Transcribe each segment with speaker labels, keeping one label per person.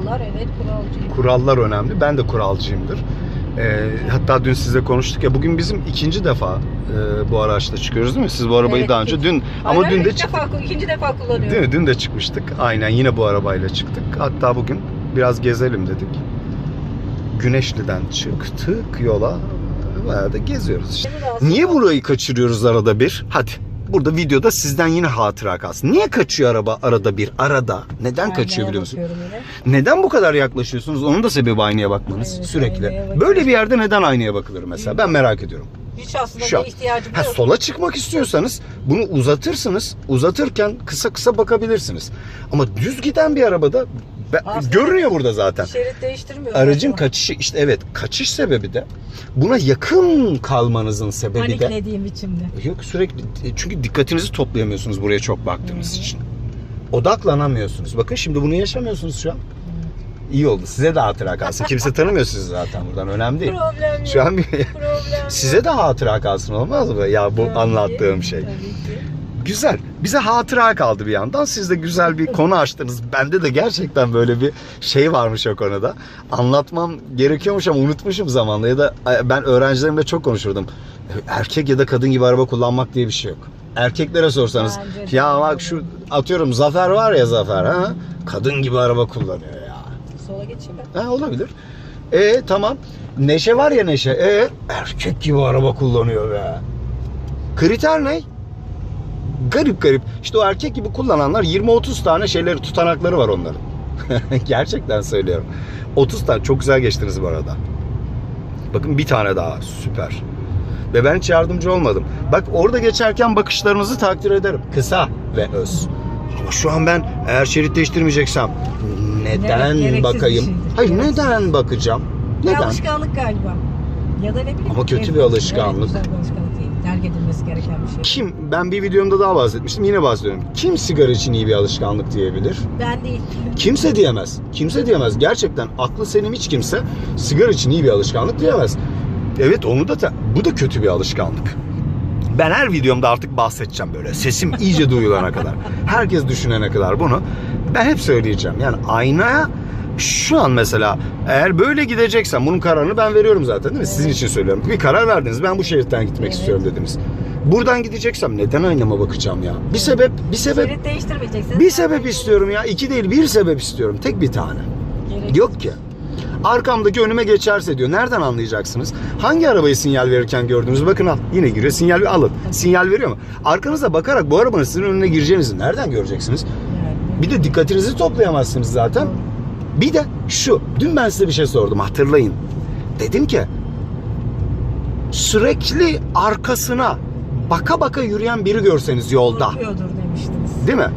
Speaker 1: Kurallar evet kuralcıyım.
Speaker 2: Kurallar önemli. Ben de kuralcıyımdır. Ee, hatta dün sizle konuştuk ya bugün bizim ikinci defa e, bu araçla çıkıyoruz değil mi? Siz bu arabayı
Speaker 1: Evet,
Speaker 2: daha önce dün ama
Speaker 1: Hayır,
Speaker 2: dün de
Speaker 1: ilk defa, ikinci defa kullanıyorum.
Speaker 2: Değil mi? Dün de çıkmıştık. Aynen yine bu arabayla çıktık. Hatta bugün biraz gezelim dedik. Güneşli'den çıktık yola. Bayağı da geziyoruz işte. Niye burayı kaçırıyoruz arada bir? Hadi. Burada videoda sizden yine hatıra kalsın. Niye kaçıyor araba arada bir? Arada. Neden
Speaker 1: Aynaya
Speaker 2: kaçıyor biliyor musun? Neden bu kadar yaklaşıyorsunuz? Onun da sebebi aynaya bakmanız
Speaker 1: Evet,
Speaker 2: sürekli.
Speaker 1: aynaya.
Speaker 2: Böyle bir yerde neden aynaya bakılır mesela? Ben merak ediyorum.
Speaker 1: Hiç aslında
Speaker 2: Şu an.
Speaker 1: ihtiyacım
Speaker 2: Ha,
Speaker 1: yok.
Speaker 2: sola çıkmak istiyorsanız bunu uzatırsınız. Uzatırken kısa kısa bakabilirsiniz. Ama düz giden bir arabada be-
Speaker 1: Aslında-
Speaker 2: görünüyor burada zaten.
Speaker 1: Şerit değiştirmiyor.
Speaker 2: Aracın kaçışı işte evet kaçış sebebi de buna yakın kalmanızın sebebi de
Speaker 1: Paniklediğim içimde.
Speaker 2: yok sürekli çünkü dikkatinizi toplayamıyorsunuz buraya çok baktığınız
Speaker 1: hı.
Speaker 2: için. Odaklanamıyorsunuz. Bakın şimdi bunu yaşamıyorsunuz şu an. İyi oldu. Size de hatıra kalsın. Kimse tanımıyor sizi zaten buradan. Önemli değil.
Speaker 1: Problem.
Speaker 2: Şu an bir
Speaker 1: Problem
Speaker 2: size de hatıra kalsın olmaz mı? Ya bu
Speaker 1: Tabii,
Speaker 2: anlattığım şey.
Speaker 1: tabii ki.
Speaker 2: Güzel. Bize hatıra kaldı bir yandan. Siz de güzel bir konu açtınız. Bende de gerçekten böyle bir şey varmış o konuda. Anlatmam gerekiyormuş ama unutmuşum zamanla. Ya da ben öğrencilerimle çok konuşurdum. Erkek ya da kadın gibi araba kullanmak diye bir şey yok. Erkeklere sorsanız
Speaker 1: Bence
Speaker 2: ya bak şu atıyorum Zafer var ya Zafer ha kadın gibi araba kullanıyor ya.
Speaker 1: Sola geçeyim ben.
Speaker 2: Ha olabilir. E tamam. Neşe var ya Neşe. E erkek gibi araba kullanıyor be. Kriter ne? Garip garip. İşte o erkek gibi kullananlar 20-30 tane şeyleri tutanakları var onların. Gerçekten söylüyorum. 30 tane çok güzel geçtiniz bu arada. Bakın bir tane daha süper. Ve ben hiç yardımcı olmadım. Bak orada geçerken bakışlarınızı takdir ederim. Kısa ve öz. Ama şu an ben eğer şerit değiştirmeyeceksem neden
Speaker 1: bir
Speaker 2: bakayım? Hayır
Speaker 1: Gereksiz.
Speaker 2: neden bakacağım?
Speaker 1: Bir
Speaker 2: Neden?
Speaker 1: alışkanlık galiba. Ya da ne bileyim.
Speaker 2: Ama kötü bir alışkanlık.
Speaker 1: Evet, güzel bir alışkanlık değil. Terk edilmesi gereken bir şey.
Speaker 2: Kim ben bir videomda daha bahsetmiştim yine bahsediyorum. Kim sigara için iyi bir alışkanlık diyebilir?
Speaker 1: Ben değil.
Speaker 2: Kimse diyemez. Kimse diyemez. Gerçekten aklı selim hiç kimse sigara için iyi bir alışkanlık diyemez. Evet onu da bu da kötü bir alışkanlık. Ben her videomda artık bahsedeceğim böyle. Sesim iyice duyulana kadar. Herkes düşünene kadar bunu. Ben hep söyleyeceğim. Yani aynaya şu an mesela eğer böyle gideceksen bunun kararını ben veriyorum zaten değil mi? Sizin için söylüyorum. Bir karar verdiniz. Ben bu şeritten gitmek
Speaker 1: Evet.
Speaker 2: istiyorum dediniz. Buradan gideceksem neden aynama bakacağım ya? Bir sebep, bir sebep,
Speaker 1: Şerit değiştirmeyeceksin.
Speaker 2: bir sebep istiyorum ya. İki değil bir sebep istiyorum. Tek bir tane.
Speaker 1: Gerek-
Speaker 2: Yok ki. Arkamdaki önüme geçerse diyor. Nereden anlayacaksınız? Hangi arabayı sinyal verirken gördünüz? Bakın al. Yine giriyor. Sinyal alın. Sinyal veriyor mu? Arkanıza bakarak bu arabanın sizin önüne gireceğinizi nereden göreceksiniz? Bir de dikkatinizi toplayamazsınız zaten. Bir de şu. Dün ben size bir şey sordum. Hatırlayın. Dedim ki sürekli arkasına baka baka yürüyen biri görseniz yolda.
Speaker 1: Korkuyordur demiştiniz.
Speaker 2: Değil mi?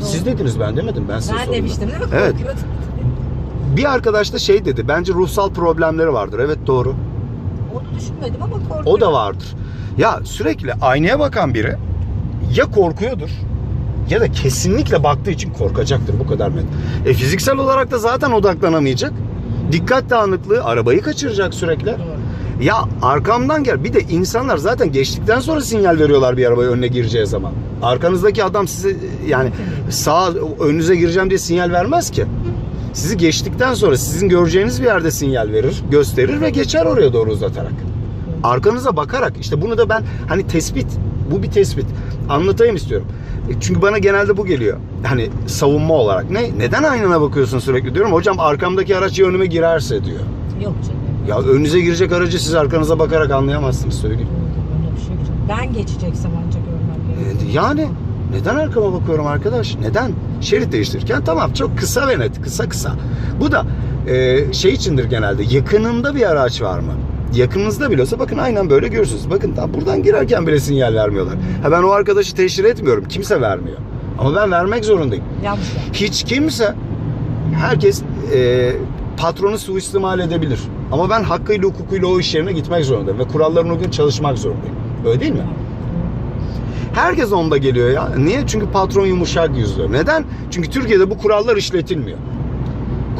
Speaker 1: Doğru.
Speaker 2: Siz dediniz ben demedim. Ben size
Speaker 1: Ben
Speaker 2: sordum.
Speaker 1: demiştim değil mi?
Speaker 2: Evet.
Speaker 1: Korkuyordur.
Speaker 2: Bir arkadaş da şey dedi. Bence ruhsal problemleri vardır. Evet doğru.
Speaker 1: Onu düşünmedim ama korkuyorum.
Speaker 2: O da vardır. Ya sürekli aynaya bakan biri ya korkuyordur ya da kesinlikle baktığı için korkacaktır bu kadar net. E fiziksel olarak da zaten odaklanamayacak. Dikkat dağınıklığı arabayı kaçıracak sürekli.
Speaker 1: Doğru.
Speaker 2: Ya arkamdan gel. Bir de insanlar zaten geçtikten sonra sinyal veriyorlar bir arabaya önüne gireceği zaman. Arkanızdaki adam size yani sağ önünüze gireceğim diye sinyal vermez ki. Sizi geçtikten sonra sizin göreceğiniz bir yerde sinyal verir, gösterir ve geçer oraya doğru uzatarak. Arkanıza bakarak işte bunu da ben hani tespit bu bir tespit anlatayım istiyorum. E, Çünkü bana genelde bu geliyor. Hani savunma olarak. Ne? Neden aynana bakıyorsun sürekli diyorum. Hocam arkamdaki araç ya önüme girerse diyor.
Speaker 1: Yok canım.
Speaker 2: Ya önünüze girecek aracı siz arkanıza bakarak anlayamazsınız söyleyeyim.
Speaker 1: Öyle bir şey yok. Ben geçeceksem ancak görmem
Speaker 2: E,
Speaker 1: gerekiyor.
Speaker 2: Yani neden arkama bakıyorum arkadaş? Neden? Şerit değiştirirken tamam çok kısa ve net. Kısa kısa. Bu da e, şey içindir genelde. Yakınında bir araç var mı? Yakınınızda bile olsa bakın aynen böyle görürsünüz. Bakın daha buradan girerken bile sinyal vermiyorlar. Ha ben o arkadaşı teşhir etmiyorum. Kimse vermiyor. Ama ben vermek zorundayım.
Speaker 1: Yanlış.
Speaker 2: Hiç kimse herkes e, patronu suistimal edebilir. Ama ben hakkıyla hukukuyla o iş yerine gitmek zorundayım ve kurallarına uygun çalışmak zorundayım. Öyle değil mi? Herkes onda geliyor ya. Niye? Çünkü patron yumuşak yüzlü. Neden? Çünkü Türkiye'de bu kurallar işletilmiyor.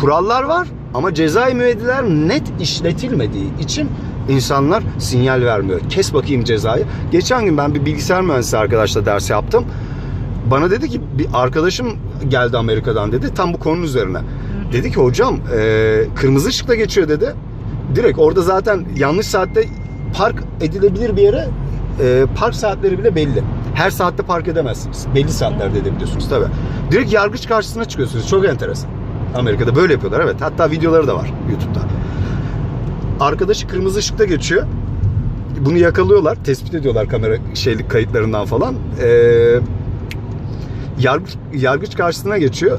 Speaker 2: Kurallar var ama cezai müeyyideler net işletilmediği için insanlar sinyal vermiyor. Kes bakayım cezayı. Geçen gün ben bir bilgisayar mühendisi arkadaşla ders yaptım. Bana dedi ki bir arkadaşım geldi Amerika'dan dedi tam bu konunun üzerine. Dedi ki hocam e, kırmızı ışıkta geçiyor dedi. Direkt orada zaten yanlış saatte park edilebilir bir yere e, park saatleri bile belli. Her saatte park edemezsiniz. Belli saatlerde edebiliyorsunuz tabi. Direkt yargıç karşısına çıkıyorsunuz. Çok enteresan. Amerika'da böyle yapıyorlar evet. Hatta videoları da var YouTube'da. Arkadaşı kırmızı ışıkta geçiyor. Bunu yakalıyorlar. Tespit ediyorlar kamera şeylik kayıtlarından falan. Ee, yargıç, yargıç karşısına geçiyor.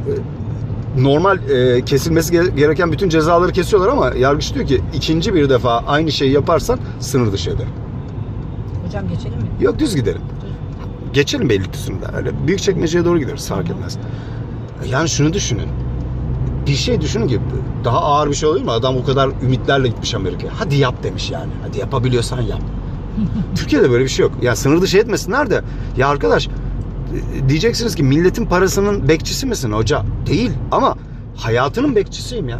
Speaker 2: Normal e, kesilmesi gere- gereken bütün cezaları kesiyorlar ama yargıç diyor ki ikinci bir defa aynı şeyi yaparsan sınır dışı eder.
Speaker 1: Hocam geçelim mi?
Speaker 2: Yok düz gidelim. Geçelim Beylikdüzü'nden. Öyle büyük çekmeceye doğru gideriz fark etmez. Yani şunu düşünün. Bir şey düşünün ki daha ağır bir şey olur mu? Adam o kadar ümitlerle gitmiş Amerika'ya. Hadi yap demiş yani. Hadi yapabiliyorsan yap. Türkiye'de böyle bir şey yok. Ya sınır dışı etmesinler de ya arkadaş e, diyeceksiniz ki milletin parasının bekçisi misin hoca? Değil ama hayatının bekçisiyim ya.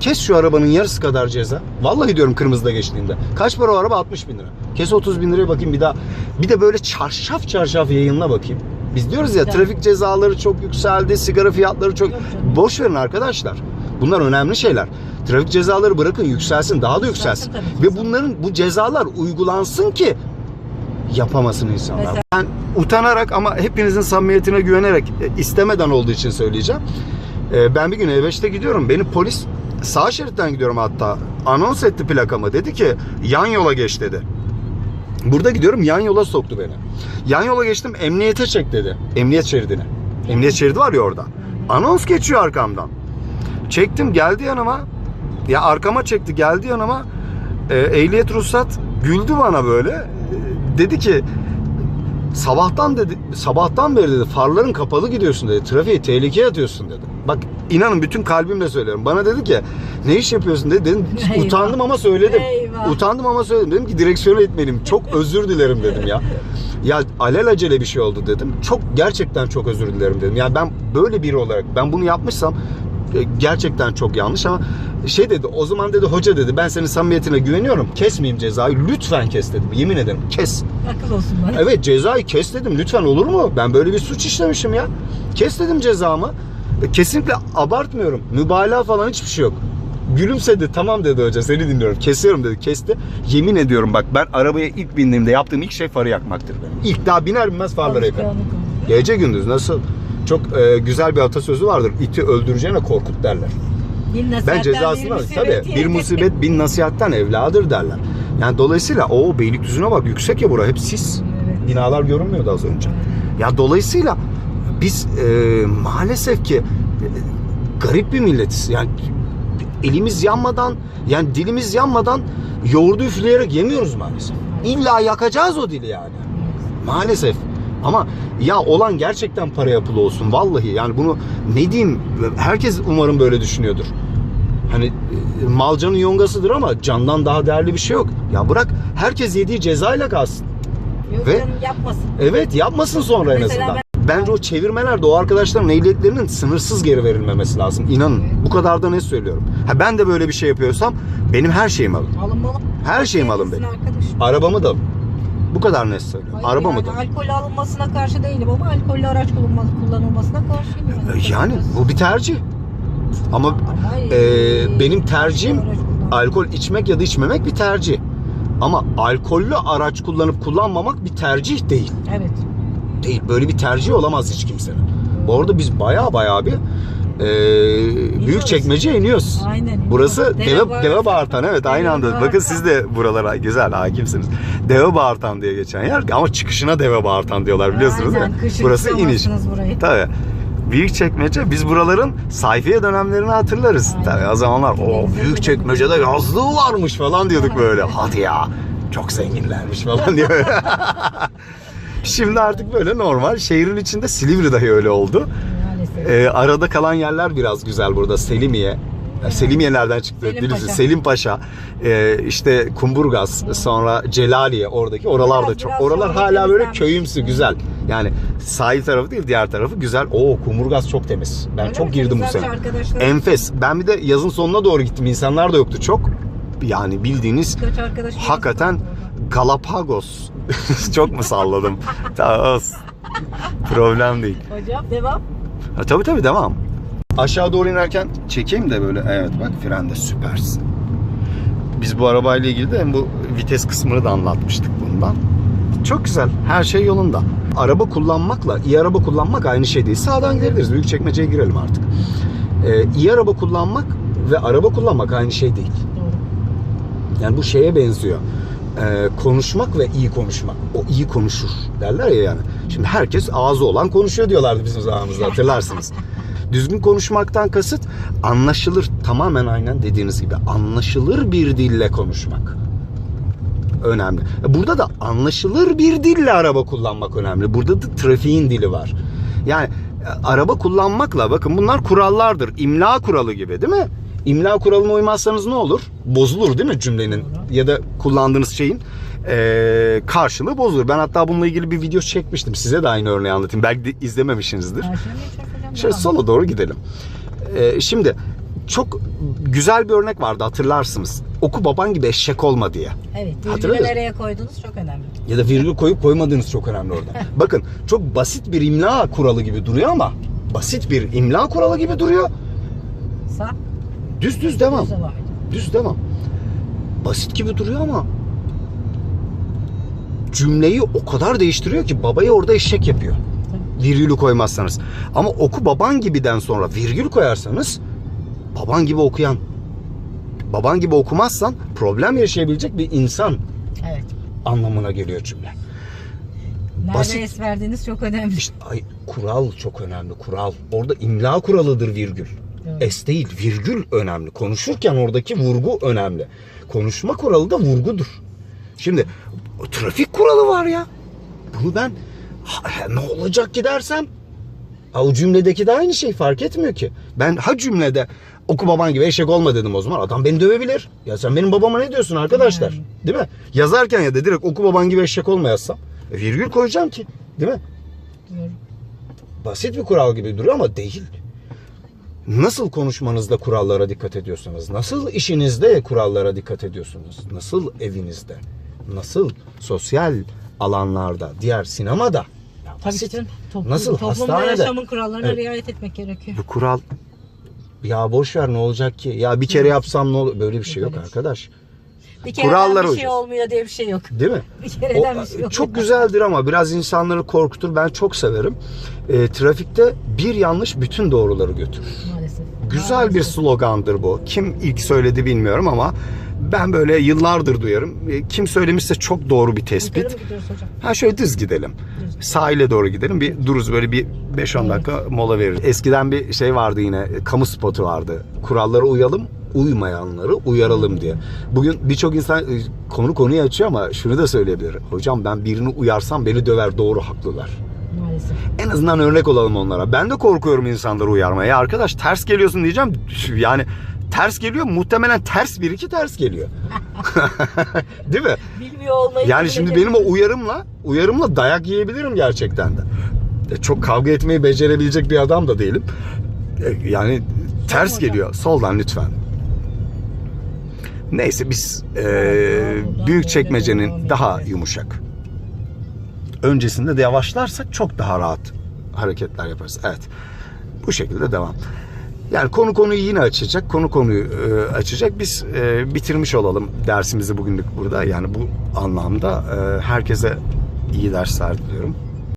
Speaker 2: Kes şu arabanın yarısı kadar ceza. Vallahi diyorum kırmızıda geçtiğinde. Kaç para o araba? 60 bin lira. Kes 30 bin liraya bakayım bir daha. Bir de böyle çarşaf çarşaf yayınla bakayım. Biz diyoruz ya trafik cezaları çok yükseldi, sigara fiyatları çok... Boş verin arkadaşlar. Bunlar önemli şeyler. Trafik cezaları bırakın yükselsin, daha da yükselsin. Ve bunların bu cezalar uygulansın ki yapamasın insanlar.
Speaker 1: Mesela-
Speaker 2: Ben utanarak ama hepinizin samimiyetine güvenerek e, istemeden olduğu için söyleyeceğim. E, Ben bir gün E5'te gidiyorum. Beni polis sağ şeritten gidiyorum hatta. Anons etti plakamı. Dedi ki yan yola geç dedi. Burada gidiyorum yan yola soktu beni. Yan yola geçtim emniyete çek dedi. Emniyet şeridine. Emniyet şeridi var ya orada. Anons geçiyor arkamdan. Çektim geldi yanıma. Ya arkama çekti geldi yanıma. E, ehliyet ruhsat güldü bana böyle. E, dedi ki sabahtan dedi sabahtan beri dedi farların kapalı gidiyorsun dedi. Trafiği tehlikeye atıyorsun dedi. Bak inanın bütün kalbimle söylüyorum. Bana dedi ki ne iş yapıyorsun dedi. Dedim
Speaker 1: Eyvah.
Speaker 2: utandım ama söyledim.
Speaker 1: Eyvah.
Speaker 2: Utandım ama söyledim. Dedim ki direksiyona itmeliyim. Çok özür dilerim dedim ya. Ya alelacele bir şey oldu dedim. Çok gerçekten çok özür dilerim dedim. Yani ben böyle biri olarak ben bunu yapmışsam gerçekten çok yanlış ama şey dedi o zaman dedi hoca dedi ben senin samimiyetine güveniyorum. Kesmeyeyim cezayı. Lütfen kes dedim. Yemin ederim kes.
Speaker 1: Akıl olsun bana.
Speaker 2: Evet cezayı kes dedim. Lütfen olur mu? Ben böyle bir suç işlemişim ya. Kes dedim cezamı. Kesinlikle abartmıyorum. Mübalağa falan hiçbir şey yok. Gülümsedi. Tamam dedi hoca seni dinliyorum. Kesiyorum dedi. Kesti. Yemin ediyorum bak ben arabaya ilk bindiğimde yaptığım ilk şey farı yakmaktır benim. İlk daha biner binmez farları yakarım. Gece gündüz nasıl? Çok e, güzel bir atasözü vardır. İti öldüreceğine korkut derler. Ben cezasını
Speaker 1: musibet
Speaker 2: Tabii bir musibet bin nasihatten evladır derler. Yani dolayısıyla o Beylikdüzü'ne bak yüksek ya bura hep sis.
Speaker 1: Evet.
Speaker 2: Binalar görünmüyordu az önce. Ya dolayısıyla biz e, maalesef ki e, garip bir milletiz. Yani elimiz yanmadan yani dilimiz yanmadan yoğurdu üfleyerek yemiyoruz maalesef. İlla yakacağız o dili yani. Maalesef. Ama ya olan gerçekten para yapılı olsun vallahi yani bunu ne diyeyim herkes umarım böyle düşünüyordur. Hani e, malcanın yongasıdır ama candan daha değerli bir şey yok. Ya bırak herkes yediği cezayla kalsın.
Speaker 1: Yok
Speaker 2: Ve-
Speaker 1: canım yapmasın.
Speaker 2: Evet yapmasın sonra en
Speaker 1: Mesela
Speaker 2: azından. Bence o çevirmelerde o arkadaşların ehliyetlerinin sınırsız geri verilmemesi lazım. İnanın. Bu kadar da ne söylüyorum. Ha ben de böyle bir şey yapıyorsam benim her şeyim alın.
Speaker 1: Alınmalı.
Speaker 2: Her şeyim alın benim. Arabamı da alın. Bu kadar net söylüyorum.
Speaker 1: Hayır
Speaker 2: Arabamı
Speaker 1: yani
Speaker 2: alın.
Speaker 1: Alkol alınmasına karşı değilim ama alkollü araç kullanılması- kullanılmasına karşıyım. yani.
Speaker 2: E, Yani bu bir tercih. Ama e, benim tercihim alkol içmek ya da içmemek bir tercih. Ama alkollü araç kullanıp kullanmamak bir tercih değil.
Speaker 1: Evet.
Speaker 2: Değil. Böyle bir tercih olamaz hiç kimsenin. Bu arada biz baya baya bir e, büyük çekmece iniyoruz.
Speaker 1: Aynen.
Speaker 2: Burası
Speaker 1: Deve
Speaker 2: Deve,
Speaker 1: Bağırtan.
Speaker 2: Deve Bağırtan evet aynı
Speaker 1: Deve
Speaker 2: anda.
Speaker 1: Bağırtan.
Speaker 2: Bakın siz de buralara güzel hakimsiniz. Deve Bağırtan diye geçen yer ama çıkışına Deve Bağırtan diyorlar biliyorsunuz değil
Speaker 1: Aynen,
Speaker 2: mi?
Speaker 1: kışın
Speaker 2: Burası iniş.
Speaker 1: burayı.
Speaker 2: Tabii. Büyük çekmece biz buraların sayfiye dönemlerini hatırlarız.
Speaker 1: Aynen.
Speaker 2: Tabii o zamanlar o büyük çekmecede yazlığı varmış falan diyorduk böyle. Hadi ya çok zenginlermiş falan diye. Şimdi artık böyle normal. Şehrin içinde Silivri dahi öyle oldu. Ee, arada kalan yerler biraz güzel burada. Selimiye. Ya Selimiye nereden çıktı?
Speaker 1: Selim. Paşa.
Speaker 2: Selim Paşa. Ee, işte Kumburgaz. Sonra Celaliye oradaki. Oralar da
Speaker 1: Biraz-
Speaker 2: çok.
Speaker 1: biraz
Speaker 2: Oralar
Speaker 1: sonra
Speaker 2: hala böyle
Speaker 1: temizlenmiş.
Speaker 2: köyümsü güzel. Yani sahil tarafı değil diğer tarafı güzel. Oo Kumburgaz çok temiz. Ben
Speaker 1: Öyle
Speaker 2: çok
Speaker 1: mi?
Speaker 2: girdim bu
Speaker 1: Güzelmiş
Speaker 2: sene. Enfes. Ben bir de yazın sonuna doğru gittim. İnsanlar da yoktu çok. Yani bildiğiniz hakikaten Galapagos. çok mu salladım? tamam olsun. Problem değil.
Speaker 1: Hocam devam.
Speaker 2: Ha, tabii tabii devam. Aşağı doğru inerken çekeyim de böyle. Evet bak frende süpersin. Biz bu arabayla ilgili de bu vites kısmını da anlatmıştık bundan. Çok güzel. Her şey yolunda. Araba kullanmakla iyi araba kullanmak aynı şey değil. Sağdan gidebiliriz. Büyük çekmeceye girelim artık. Ee, iyi araba kullanmak ve araba kullanmak aynı şey değil. Yani bu şeye benziyor. Ee, konuşmak ve iyi konuşmak. O iyi konuşur derler ya yani. Şimdi herkes ağzı olan konuşuyor diyorlardı bizim zamanımızda hatırlarsınız. Düzgün konuşmaktan kasıt anlaşılır tamamen aynen dediğiniz gibi anlaşılır bir dille konuşmak. Önemli. Burada da anlaşılır bir dille araba kullanmak önemli. Burada da trafiğin dili var. Yani e, araba kullanmakla bakın bunlar kurallardır. İmla kuralı gibi değil mi? İmla kuralına uymazsanız ne olur? Bozulur değil mi cümlenin ya da kullandığınız şeyin e, karşılığı bozulur. Ben hatta bununla ilgili bir video çekmiştim. Size de aynı örneği anlatayım. Belki de izlememişsinizdir. Şöyle sola doğru gidelim. Ee, şimdi çok güzel bir örnek vardı hatırlarsınız. Oku baban gibi eşek olma diye.
Speaker 1: Evet. Virgülü nereye koydunuz çok önemli.
Speaker 2: Ya da virgül koyup koymadığınız çok önemli orada. Bakın çok basit bir imla kuralı gibi duruyor ama basit bir imla kuralı gibi duruyor.
Speaker 1: Sağ.
Speaker 2: Düz düz devam.
Speaker 1: düz devam.
Speaker 2: Düz devam. Basit gibi duruyor ama cümleyi o kadar değiştiriyor ki babayı orada eşek yapıyor. Virgülü koymazsanız. Ama oku baban gibiden sonra virgül koyarsanız baban gibi okuyan baban gibi okumazsan problem yaşayabilecek bir insan
Speaker 1: Evet.
Speaker 2: anlamına geliyor cümle.
Speaker 1: Nerede
Speaker 2: Basit.
Speaker 1: es verdiğiniz çok önemli.
Speaker 2: İşte ay, kural çok önemli kural. Orada imla kuralıdır virgül.
Speaker 1: Evet.
Speaker 2: Es değil virgül önemli. Konuşurken oradaki vurgu önemli. Konuşma kuralı da vurgudur. Şimdi trafik kuralı var ya. Bunu ben ha, ne olacak ki dersem ha, o cümledeki de aynı şey fark etmiyor ki. Ben ha cümlede oku baban gibi eşek olma dedim o zaman. Adam beni dövebilir. Ya sen benim babama ne diyorsun arkadaşlar?
Speaker 1: Yani.
Speaker 2: Değil mi? Yazarken ya da direkt oku baban gibi eşek olma yazsam. e, virgül koyacağım ki. Değil mi?
Speaker 1: Doğru.
Speaker 2: basit bir kural gibi duruyor ama değil. Nasıl konuşmanızda kurallara dikkat ediyorsunuz? Nasıl işinizde kurallara dikkat ediyorsunuz? Nasıl evinizde? Nasıl sosyal alanlarda, diğer sinemada?
Speaker 1: Tabii
Speaker 2: basit.
Speaker 1: canım. Toplum,
Speaker 2: Nasıl?
Speaker 1: Toplumda
Speaker 2: Hastanede.
Speaker 1: yaşamın kurallarına
Speaker 2: Evet.
Speaker 1: riayet etmek gerekiyor.
Speaker 2: Bu kural ya boş ver ne olacak ki? Ya bir kere yapsam ne olur? Böyle bir şey yok
Speaker 1: Evet.
Speaker 2: arkadaş.
Speaker 1: Bir kereden
Speaker 2: Kurallara
Speaker 1: bir şey olmuyor diye bir şey yok.
Speaker 2: Değil mi?
Speaker 1: Bir kereden
Speaker 2: O,
Speaker 1: bir şey yok.
Speaker 2: çok güzeldir ama biraz insanları korkutur. Ben çok severim. E, trafikte bir yanlış bütün doğruları götürür.
Speaker 1: Maalesef.
Speaker 2: Güzel bir
Speaker 1: Maalesef.
Speaker 2: slogandır bu. Kim ilk söyledi bilmiyorum ama ben böyle yıllardır duyarım. E, Kim söylemişse çok doğru bir tespit. Ha şöyle düz gidelim. Sahile doğru gidelim. Bir dururuz böyle bir 5-10 dakika mola veririz. Eskiden bir şey vardı yine. e, Kamu spotu vardı. Kurallara uyalım, uymayanları uyaralım diye. Bugün birçok insan e, konu konuyu açıyor ama şunu da söyleyebilir. Hocam ben birini uyarsam beni döver. Doğru haklılar.
Speaker 1: Maalesef.
Speaker 2: En azından örnek olalım onlara. Ben de korkuyorum insanları uyarmaya. Ya arkadaş ters geliyorsun diyeceğim. Yani ters geliyor. Muhtemelen ters bir iki ters geliyor. Değil mi?
Speaker 1: Bilmiyor olmayı
Speaker 2: Yani şimdi benim o uyarımla uyarımla dayak yiyebilirim gerçekten de. E, Çok kavga etmeyi becerebilecek bir adam da değilim. E, Yani ters geliyor. Soldan lütfen. Neyse biz e, büyük çekmecenin daha yumuşak. Öncesinde de yavaşlarsak çok daha rahat hareketler yaparız. Evet. Bu şekilde devam. Yani konu konuyu yine açacak. Konu konuyu e, açacak. Biz e, bitirmiş olalım dersimizi bugünlük burada. Yani bu anlamda e, herkese iyi dersler diliyorum.